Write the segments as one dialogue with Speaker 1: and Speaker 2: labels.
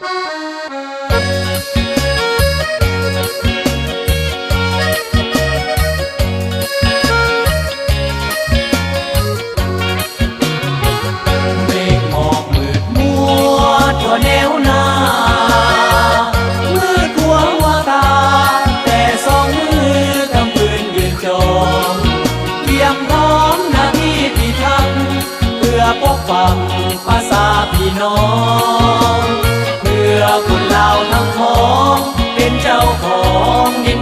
Speaker 1: ปืนยืนจองเตรียมพร้อมหน้าที่พิทักษ์เพื่อปกปักภาษาพี่น้อง เราทั้งของเป็นเจ้าของดิน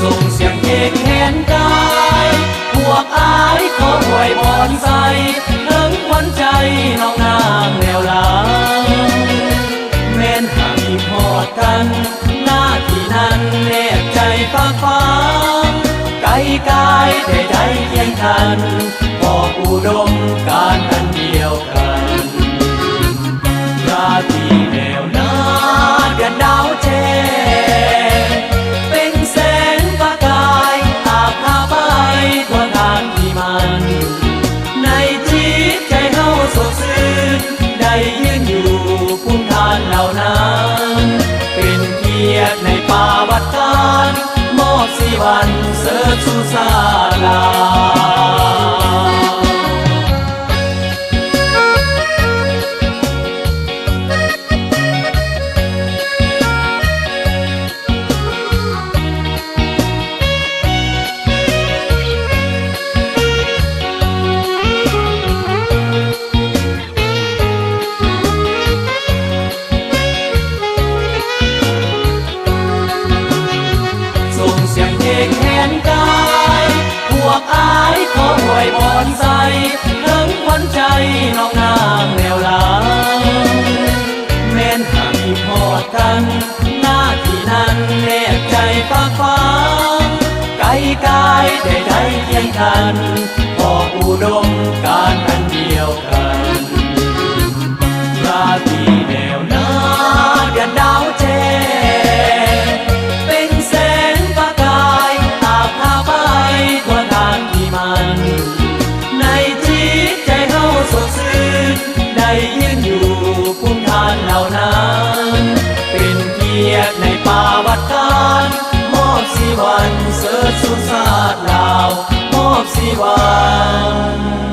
Speaker 1: ส่งเสียงเพลงแทนกายพวกอายขอหวยพรใสถึงวันใจน้องนางแนวหลังแม่นหากมีพอดกัน หน้าที่นั้นแนบใจฝากฟังไกลกายแต่ใจเคียงกันบอกอุดมการอันเดียวกันราตรีแน วัดการมอ น้องนางแนวหลังแม่นหากมีพอดกัน หน้าที่นั้นแนบใจฟ้าฟ้าไกลกายแต่ใดเคียงกันบอกานเหล่านั้นเป็นเกียรติในป่าวัดการมอบสีวันเสริฐสุสาดลาวมอบสีวัน